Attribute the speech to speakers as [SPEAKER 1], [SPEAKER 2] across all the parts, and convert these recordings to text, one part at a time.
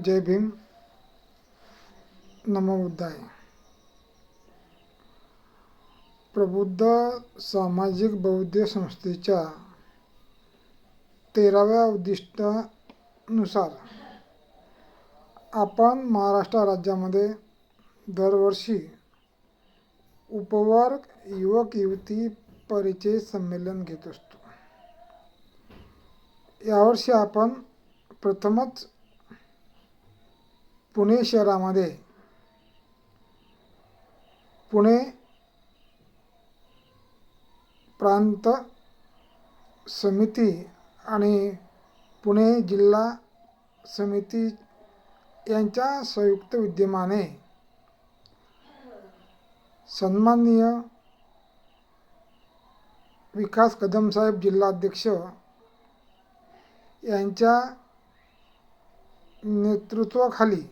[SPEAKER 1] जय भीम. नमो प्रबुद्ध सामाजिक बौद्ध संस्थेच्या तेराव्या उद्दिष्टानुसार आपण महाराष्ट्र राज्यामध्ये दरवर्षी उपवर्ग युवक युवती परिचय संमेलन घेत असतो. यावर्षी आपण प्रथमच पुणे शहरामध्ये पुणे प्रांत समिती आणि पुणे जिल्हा समिती यांच्या संयुक्त विद्यमाने सन्माननीय विकास कदमसाहेब जिल्हाध्यक्ष यांच्या नेतृत्वाखाली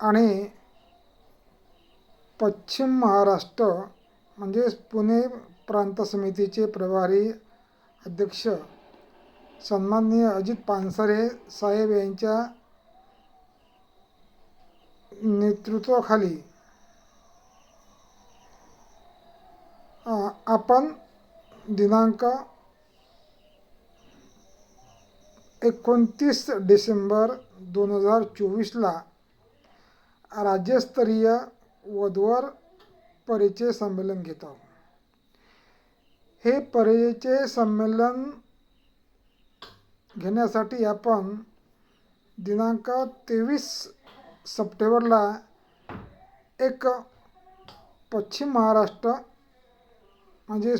[SPEAKER 1] आणि पश्चिम महाराष्ट्र म्हणजेच पुणे प्रांत समितीचे प्रभारी अध्यक्ष सन्माननीय अजित पानसरे साहेब यांच्या नेतृत्वाखाली आपण दिनांक एकोणतीस डिसेंबर दोन हजार चोवीसला राज्यस्तरीय वधूवर परिचय संमेलन घेतो. हे परिचय संमेलन घेण्यासाठी आपण दिनांक तेवीस सप्टेंबरला एक पश्चिम महाराष्ट्र म्हणजे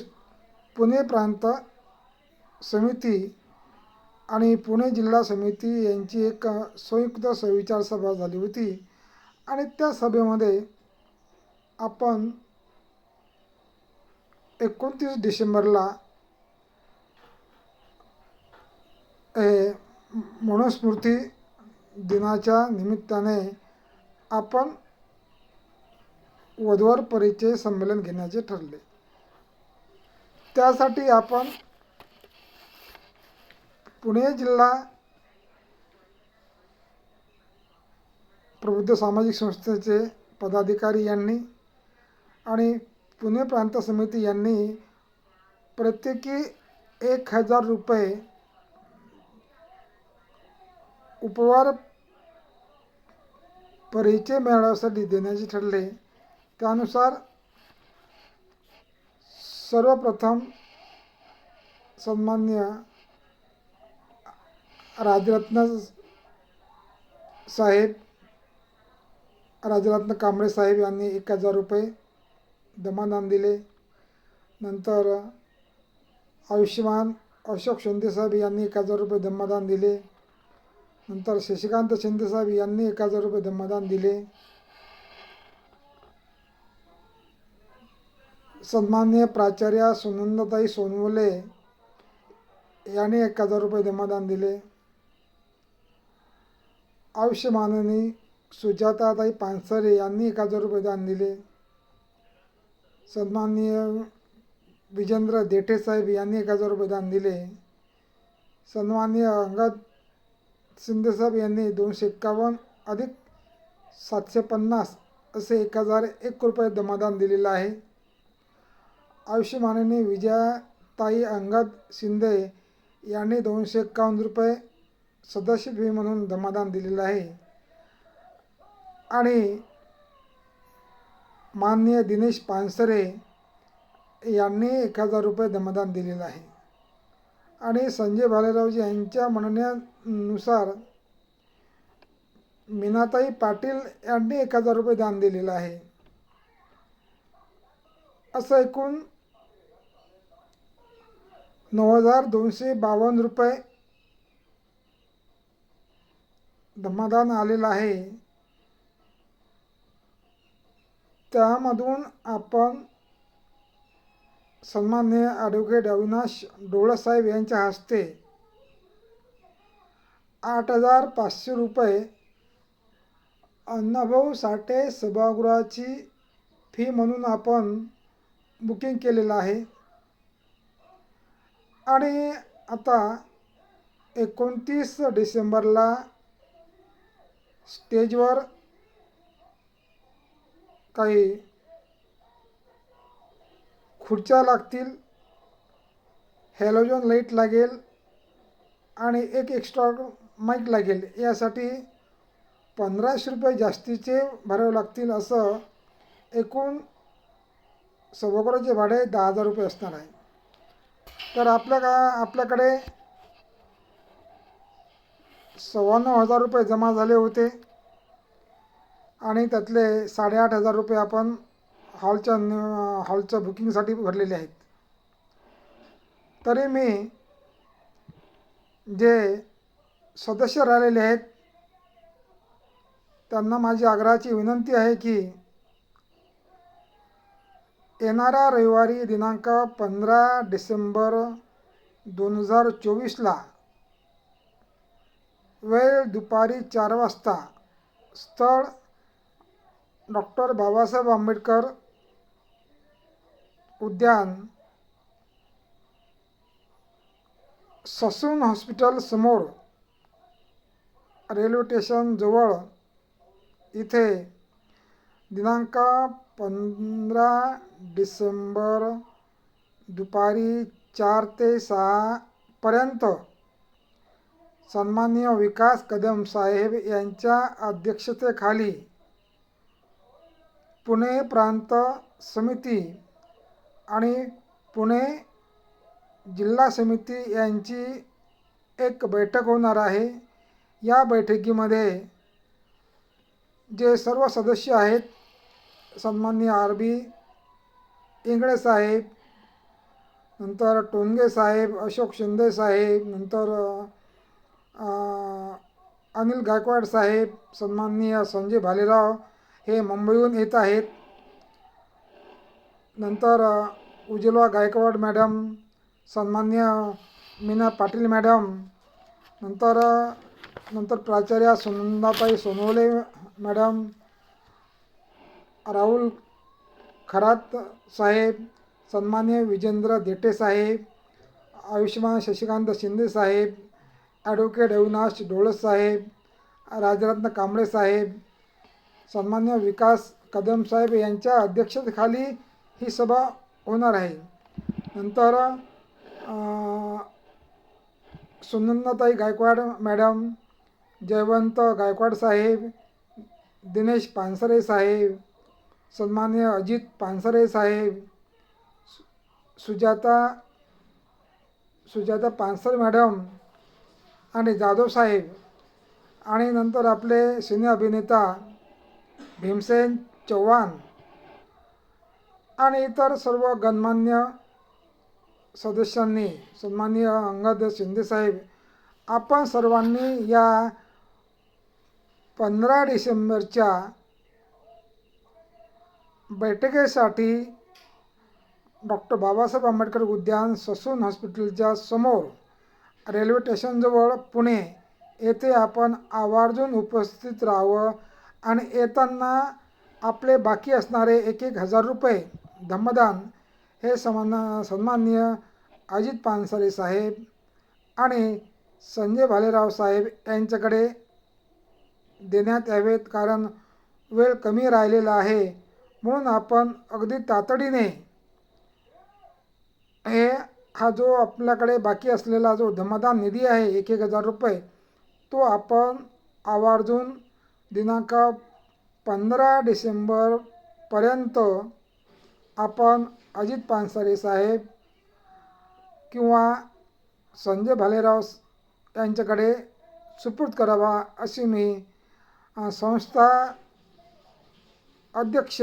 [SPEAKER 1] पुणे प्रांत समिती आणि पुणे जिल्हा समिती यांची एक संयुक्त सविचार सभा झाली होती. आणि त्या सभेमध्ये आपण एकोणतीस डिसेंबरला हे मनुस्मृती दिनाच्या निमित्ताने आपण वधवर परिचय संमेलन घेण्याचे ठरले. त्यासाठी आपण पुणे जिल्हा प्रबुद्ध सामाजिक संस्थेचे पदाधिकारी यांनी आणि पुणे प्रांत समिती यांनी प्रत्येकी एक हजार रुपये उपवार परिचय मिळवण्यासाठी देण्याचे ठरले. त्यानुसार सर्वप्रथम सन्मान्य राजरत्न साहेब राजरत्न कांबळे साहेब यांनी एक हजार रुपये दमादान दिले. नंतर आयुष्यमान अशोक शिंदेसाहेब यांनी एक हजार रुपये दमादान दिले. नंतर शशिकांत शिंदेसाहेब यांनी एक हजार रुपये दमादान दिले. सन्मान्य प्राचार्य सुनंदताई सोनवले यांनी एक हजार रुपये दमादान दिले. आयुष्यमानाने सुजाताताई पानसरे यांनी एक हजार रुपये दान दिले. सन्माननीय विजेंद्र देठे साहेब यांनी एक हजार रुपये दान दिले. सन्माननीय अंगद शिंदेसाहेब यांनी दोनशे एक्कावन्न अधिक सातशे पन्नास असे एक हजार एक रुपये दमादान दिलेलं आहे. आयुष्यमाननी विजयाताई अंगद शिंदे यांनी दोनशे एक्कावन्न रुपये सदस्य फी म्हणून दमादान दिलेलं आहे. आणि माननीय दिनेश पानसरे यांनी एक हजार रुपये दमदान दिलेलं आहे. आणि संजय भालेरावजी यांच्या म्हणण्यानुसार मीनाताई पाटील यांनी एक हजार रुपये दान दिलेलं आहे. असं एकूण नऊ हजार दोनशे बावन्न रुपये धम्मादान आलेलं आहे. त्यामधून आपण सन्माननीय ॲडव्होकेट अविनाश डोळसाहेब यांच्या हस्ते आठ हजार पाचशे रुपये अण्णाभाऊ साठे सभागृहाची फी म्हणून आपण बुकिंग केलेलं आहे. आणि आता एकोणतीस डिसेंबरला स्टेजवर काही खुर्च्या लागतील हॅलोजन लाइट लागेल आणि एक एक्स्ट्रा माईक लागेल. यासाठी पंधराशे रुपये जास्तीचे भरावे लागतील असं एकूण सभागृहाचे भाडे दहा हजार रुपये असणार आहे. तर आपल्या का आपल्याकडे सव्वाण्णव हजार रुपये जमा झाले होते. आणि त्यातले साडेआठ हजार रुपये आपण हॉलच्या हॉलच्या बुकिंगसाठी भरलेले आहेत. तरी मी जे सदस्य राहिलेले आहेत त्यांना माझी आग्रहाची विनंती आहे की येणाऱ्या रविवारी दिनांक पंधरा डिसेंबर दोन हजार चोवीसला वेळ दुपारी चार वाजता स्थळ डॉक्टर बाबासाहेब आंबेडकर उद्यान ससून हॉस्पिटल समोर रेल्वे स्टेशन जवळ इथे दिनांक पंधरा डिसेंबर दुपारी चार ते सहापर्यंत सन्माननीय विकास कदम साहेब यांच्या अध्यक्षतेखाली पुणे प्रांत समिती आणि पुणे जिल्हा समिती यांची एक बैठक होणार आहे. या बैठकीमध्ये जे सर्व सदस्य आहेत सन्माननीय आर बी इंगळे साहेब नंतर टोंगे साहेब अशोक शिंदे साहेब नंतर अनिल गायकवाड साहेब सन्माननीय संजय भालेराव हे मुंबईहून येत आहेत. नंतर अ, उज्ज्वला गायकवाड मॅडम सन्मान्य मीना पाटील मॅडम नंतर नंतर प्राचार्या सुनंदाताई सोनवले मॅडम राहुल खरात साहेब सन्मान्य विजेंद्र देटे साहेब आयुष्मान शशिकांत शिंदे साहेब ॲडव्होकेट अविनाश डोळस साहेब राजरत्न कांबळे साहेब सन्मान्य विकास कदम साहेब यांच्या अध्यक्षतेखाली ही सभा होणार आहे. नंतर सुनंदाताई गायकवाड मॅडम जयवंत गायकवाड साहेब दिनेश पानसरे साहेब सन्मान्य अजित पानसरे साहेब सुजाता सुजाता पानसर मॅडम आणि जाधव साहेब आणि नंतर आपले सिने अभिनेता भीमसेन चव्हाण आणि इतर सर्व गणमान्य सदस्यांनी सन्माननीय अंगद शिंदेसाहेब आपण सर्वांनी या पंधरा डिसेंबरच्या बैठकीसाठी डॉक्टर बाबासाहेब आंबेडकर उद्यान ससून हॉस्पिटलच्या समोर रेल्वे स्टेशनजवळ पुणे येथे आपण आवर्जून उपस्थित राहावं आणि येताना आपले बाकी असणारे एक एक हजार रुपये धम्मदान हे समान सन्माननीय अजित पानसरे साहेब आणि संजय भालेराव साहेब यांच्याकडे देण्यात यावेत. कारण वेळ कमी राहिलेला आहे. म्हणून आपण अगदी तातडीने हे हा जो आपल्याकडे बाकी असलेला जो धम्मदान निधी आहे एक एक हजार रुपये तो आपण आवर्जून दिनांक पंधरा डिसेंबरपर्यंत आपण अजित पानसरे साहेब किंवा संजय भालेराव यांच्याकडे सुपूर्द करावा अशी मी संस्था अध्यक्ष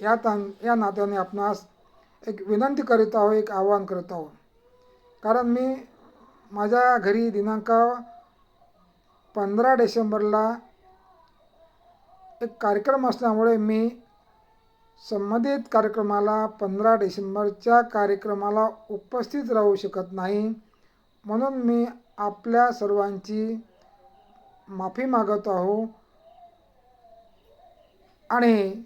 [SPEAKER 1] या तान या नात्याने आपणास एक विनंती करीत आहो एक आवाहन करत आहो कारण मी माझ्या घरी दिनांक पंधरा डिसेंबरला एक कार्यक्रम असल्यामुळे मी संबंधित कार्यक्रमाला पंधरा डिसेंबरच्या कार्यक्रमाला उपस्थित राहू शकत नाही. म्हणून मी आपल्या सर्वांची माफी मागत आहो. आणि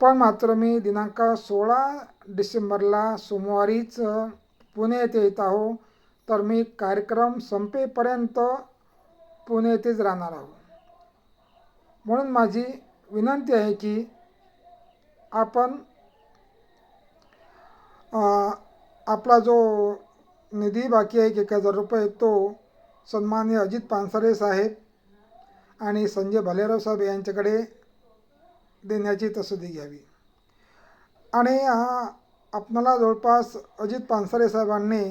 [SPEAKER 1] पण मात्र मी दिनांक सोळा डिसेंबरला सोमवारीच पुणे येथे येत आहो. तर मी कार्यक्रम संपेपर्यंत पुणे येथेच राहणार आहोत. म्हणून माझी विनंती आहे की आपण आपला जो निधी बाकी आहे एक एक हजार रुपये तो सन्मान्य अजित पानसरे साहेब आणि संजय भालेराव साहेब यांच्याकडे देण्याची तसदी घ्यावी. आणि आपणाला जवळपास अजित पानसरे साहेबांनी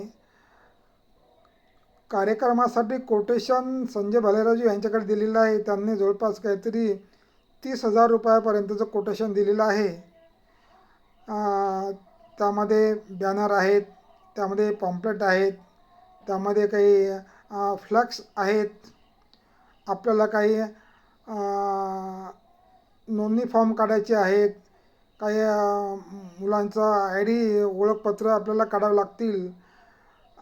[SPEAKER 1] कार्यक्रमासाठी कोटेशन संजय भालेराजू यांच्याकडे दिलेलं आहे. त्यांनी जवळपास काहीतरी तीस हजार रुपयापर्यंतचं कोटेशन दिलेलं आहे. त्यामध्ये बॅनर आहेत त्यामध्ये पॉम्पलेट आहेत त्यामध्ये काही फ्लक्स आहेत. आपल्याला काही नोंदणी फॉर्म काढायचे आहेत. काही मुलांचा आय डी ओळखपत्र आपल्याला काढावं लागतील.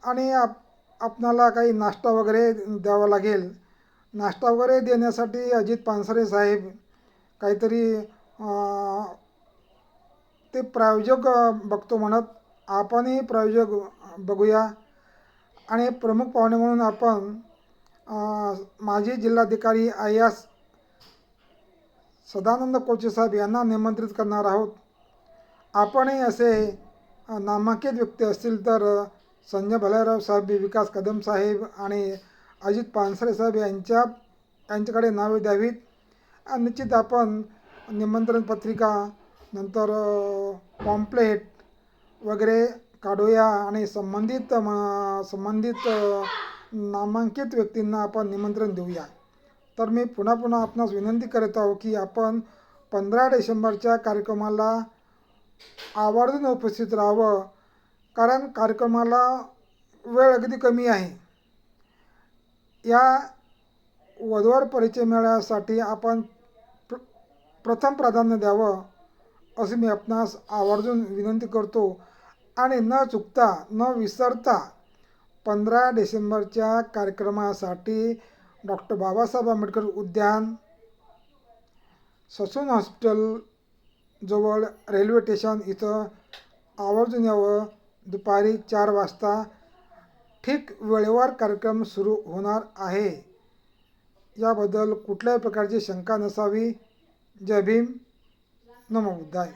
[SPEAKER 1] आणि आप आपणाला काही नाश्ता वगैरे द्यावा लागेल. नाश्ता वगैरे देण्यासाठी अजित पानसरे साहेब काहीतरी ते प्रायोजक बघतो म्हणत आपणही प्रायोजक बघूया. आणि प्रमुख पाहुणे म्हणून आपण माजी जिल्हाधिकारी आय एस सदानंद कोचे साहेब यांना निमंत्रित करणार आहोत. आपणही असे नामांकित व्यक्ती असतील तर संजय भलाराव साहेब विकास कदम साहेब आणि अजित पानसरे साहेब यांच्या यांच्याकडे नावे द्यावीत. आणि निश्चित आपण निमंत्रण पत्रिका नंतर पॉम्प्लेट वगैरे काढूया आणि संबंधित म- संबंधित नामांकित व्यक्तींना आपण निमंत्रण देऊया. तर मी पुन्हा पुन्हा आपणास विनंती करत आहो की आपण पंधरा डिसेंबरच्या कार्यक्रमाला आवर्जून उपस्थित राहावं. कारण कार्यक्रमाला वेळ अगदी कमी आहे. या वधूवर परिचय मिळण्यासाठी आपण प्र प्रथम प्राधान्य द्यावं असं मी आपणास आवर्जून विनंती करतो. आणि न चुकता न विसरता पंधरा डिसेंबरच्या कार्यक्रमासाठी डॉक्टर बाबासाहेब आंबेडकर उद्यान ससून हॉस्पिटल जवळ रेल्वे स्टेशन इथं आवर्जून यावं. दुपारी चार वाजता ठीक वेळेवर कार्यक्रम सुरू होणार आहे. याबद्दल कुठल्याही प्रकारची शंका नसावी. जय भीम. नमो बुद्धाय.